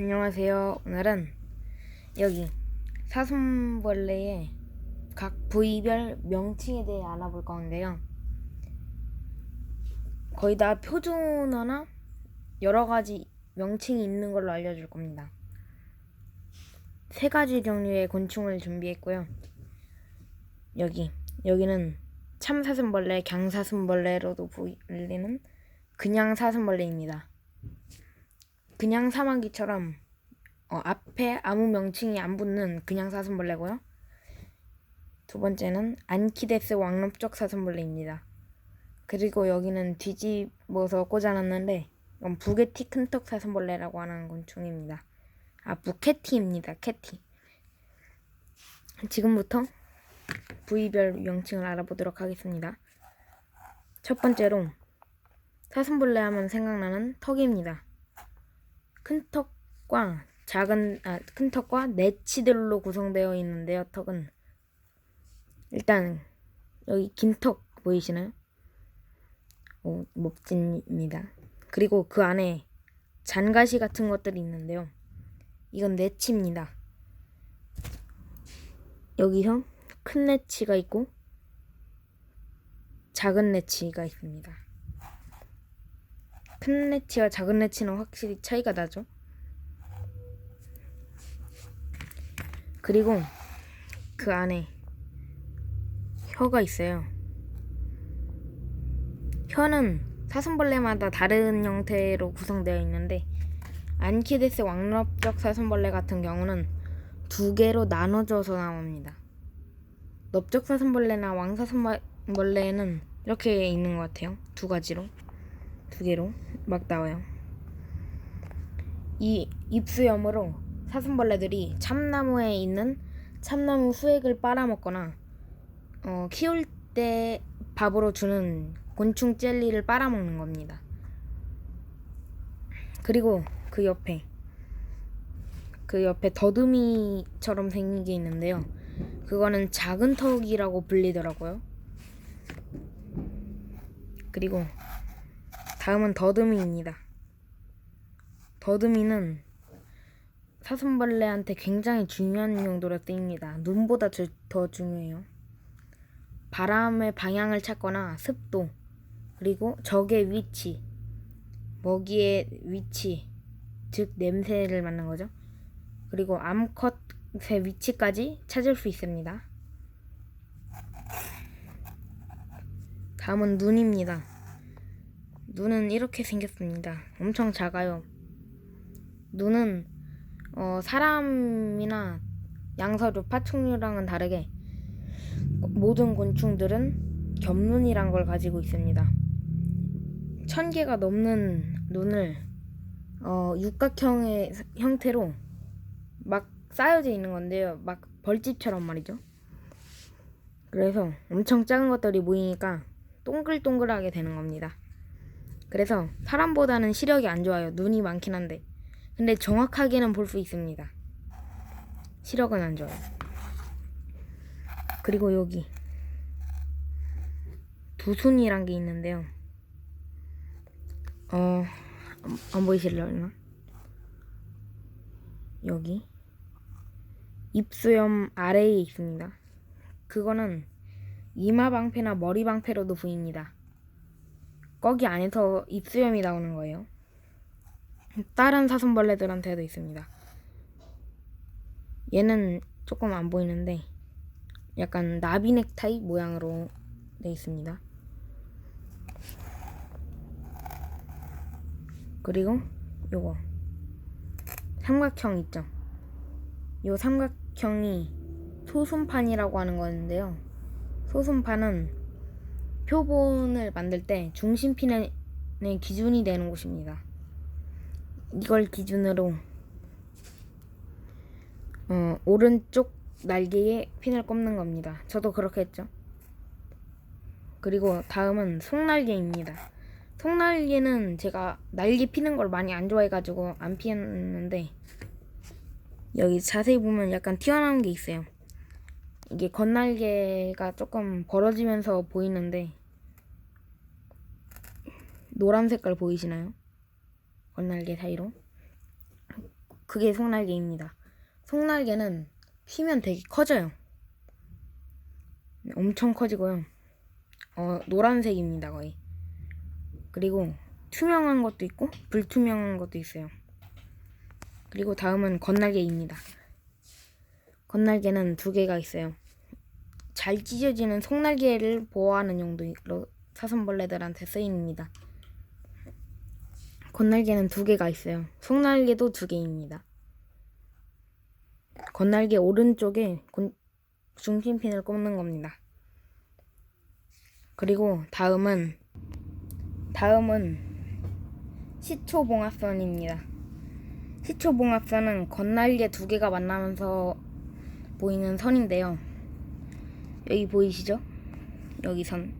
안녕하세요. 오늘은 여기 사슴벌레의 각 부위별 명칭에 대해 알아볼 건데요. 거의 다 표준어나 여러 가지 명칭이 있는 걸로 알려줄 겁니다. 세 가지 종류의 곤충을 준비했고요. 여기 여기는 참사슴벌레, 강사슴벌레로도 불리는 그냥 사슴벌레입니다. 그냥 사마귀처럼 어, 앞에 아무 명칭이 안 붙는 그냥 사슴벌레고요. 두 번째는 안키데스 왕럽적 사슴벌레입니다. 그리고 여기는 뒤집어서 꽂아놨는데 이건 부게티 큰턱 사슴벌레라고 하는 곤충입니다. 아 부캐티입니다. 캐티. 지금부터 부위별 명칭을 알아보도록 하겠습니다. 첫 번째로 사슴벌레 하면 생각나는 턱입니다. 큰 턱과 작은 아, 큰 턱과 내치들로 구성되어 있는데요. 턱은 일단 여기 긴 턱 보이시나요? 오, 목진입니다. 그리고 그 안에 잔가시 같은 것들이 있는데요. 이건 내치입니다. 여기서 큰 내치가 있고 작은 내치가 있습니다. 큰 레치와 작은 레치는 확실히 차이가 나죠. 그리고 그 안에 혀가 있어요. 혀는 사슴벌레마다 다른 형태로 구성되어 있는데 안키데스 왕럽적 사슴벌레 같은 경우는 두 개로 나눠져서 나옵니다. 넓적 사슴벌레나 왕사슴벌레는 이렇게 있는 것 같아요. 두 가지로. 두 개로 막 나와요. 이 입수염으로 사슴벌레들이 참나무에 있는 참나무 수액을 빨아먹거나 어, 키울 때 밥으로 주는 곤충 젤리를 빨아먹는 겁니다. 그리고 그 옆에 그 옆에 더듬이처럼 생긴 게 있는데요. 그거는 작은 턱이라고 불리더라고요. 그리고 다음은 더듬이입니다. 더듬이는 사슴벌레한테 굉장히 중요한 용도로 쓰입니다. 눈보다 주, 더 중요해요. 바람의 방향을 찾거나 습도, 그리고 적의 위치, 먹이의 위치, 즉 냄새를 맡는 거죠. 그리고 암컷의 위치까지 찾을 수 있습니다. 다음은 눈입니다. 눈은 이렇게 생겼습니다. 엄청 작아요. 눈은 어, 사람이나 양서류, 파충류랑은 다르게 모든 곤충들은 겹눈이란 걸 가지고 있습니다. 천 개가 넘는 눈을 어, 육각형의 형태로 막 쌓여져 있는 건데요. 막 벌집처럼 말이죠. 그래서 엄청 작은 것들이 모이니까 동글동글하게 되는 겁니다. 그래서 사람보다는 시력이 안 좋아요. 눈이 많긴 한데. 근데 정확하게는 볼 수 있습니다. 시력은 안 좋아요. 그리고 여기 두순이란 게 있는데요. 어, 안, 안 보이실려나? 여기 입수염 아래에 있습니다. 그거는 이마 방패나 머리 방패로도 보입니다. 거기 안에서 입수염이 나오는 거예요. 다른 사슴벌레들한테도 있습니다. 얘는 조금 안 보이는데 약간 나비 넥타이 모양으로 돼 있습니다. 그리고 요거 삼각형 있죠? 요 삼각형이 소순판이라고 하는 거였는데요. 소순판은 표본을 만들 때 중심핀의 기준이 되는 곳입니다. 이걸 기준으로 어, 오른쪽 날개에 핀을 꼽는 겁니다. 저도 그렇게 했죠. 그리고 다음은 속날개입니다. 속날개는 제가 날개 피는 걸 많이 안 좋아해가지고 안 피했는데 여기 자세히 보면 약간 튀어나온 게 있어요. 이게 겉날개가 조금 벌어지면서 보이는데 노란 색깔 보이시나요? 겉날개 사이로 그게 송날개입니다. 송날개는 피면 되게 커져요. 엄청 커지고요. 어, 노란색입니다, 거의. 그리고 투명한 것도 있고 불투명한 것도 있어요. 그리고 다음은 건날개입니다. 건날개는 두 개가 있어요. 잘 찢어지는 속날개를 보호하는 용도로 사슴벌레들한테 쓰입니다. 건날개는 두 개가 있어요. 속날개도 두 개입니다. 건날개 오른쪽에 곤- 중심핀을 꼽는 겁니다. 그리고 다음은 다음은 시초봉합선입니다. 시초봉합선은 건날개 두 개가 만나면서 보이는 선인데요. 여기 보이시죠? 여기 선.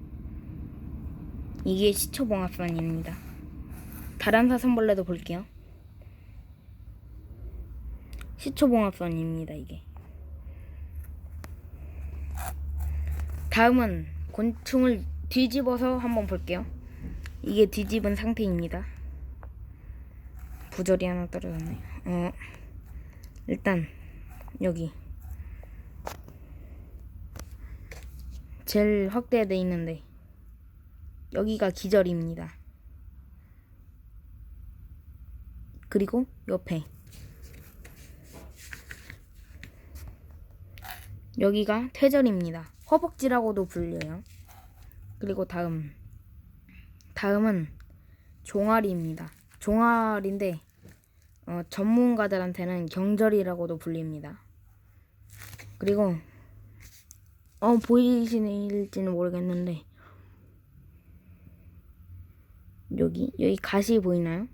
이게 시초봉합선입니다. 다른 사슴벌레도 볼게요. 시초봉합선입니다, 이게. 다음은 곤충을 뒤집어서 한번 볼게요. 이게 뒤집은 상태입니다. 부절이 하나 떨어졌네요. 어, 일단 여기 제일 확대돼 있는데 여기가 기절입니다. 그리고 옆에 여기가 퇴절입니다. 허벅지라고도 불려요. 그리고 다음 다음은 종아리입니다. 종아리인데 어, 전문가들한테는 경절이라고도 불립니다. 그리고 어 보이실지는 모르겠는데 여기 여기 가시 보이나요?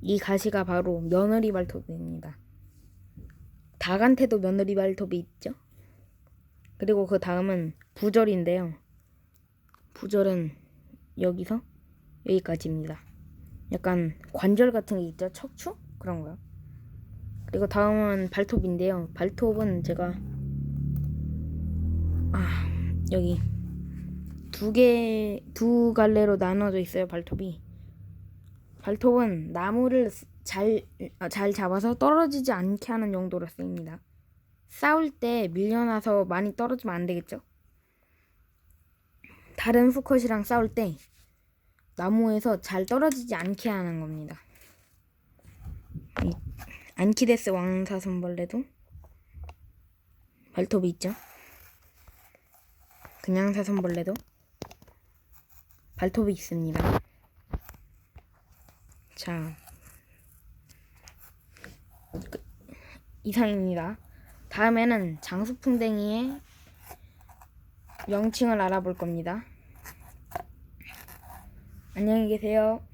이 가시가 바로 며느리 발톱입니다. 닭한테도 며느리 발톱이 있죠? 그리고 그 다음은 부절인데요. 부절은 여기서 여기까지입니다. 약간 관절 같은 게 있죠? 척추? 그런 거요. 그리고 다음은 발톱인데요. 발톱은 제가 아 여기 두 개 두 갈래로 나눠져 있어요. 발톱이. 발톱은 나무를 잘, 어, 잘 잡아서 떨어지지 않게 하는 용도로 쓰입니다. 싸울 때 밀려나서 많이 떨어지면 안 되겠죠? 다른 수컷이랑 싸울 때 나무에서 잘 떨어지지 않게 하는 겁니다. 이 안키데스 왕사슴벌레도 발톱이 있죠? 그냥 사슴벌레도 발톱이 있습니다. 자, 그, 이상입니다. 다음에는 장수풍뎅이의 명칭을 알아볼 겁니다. 안녕히 계세요.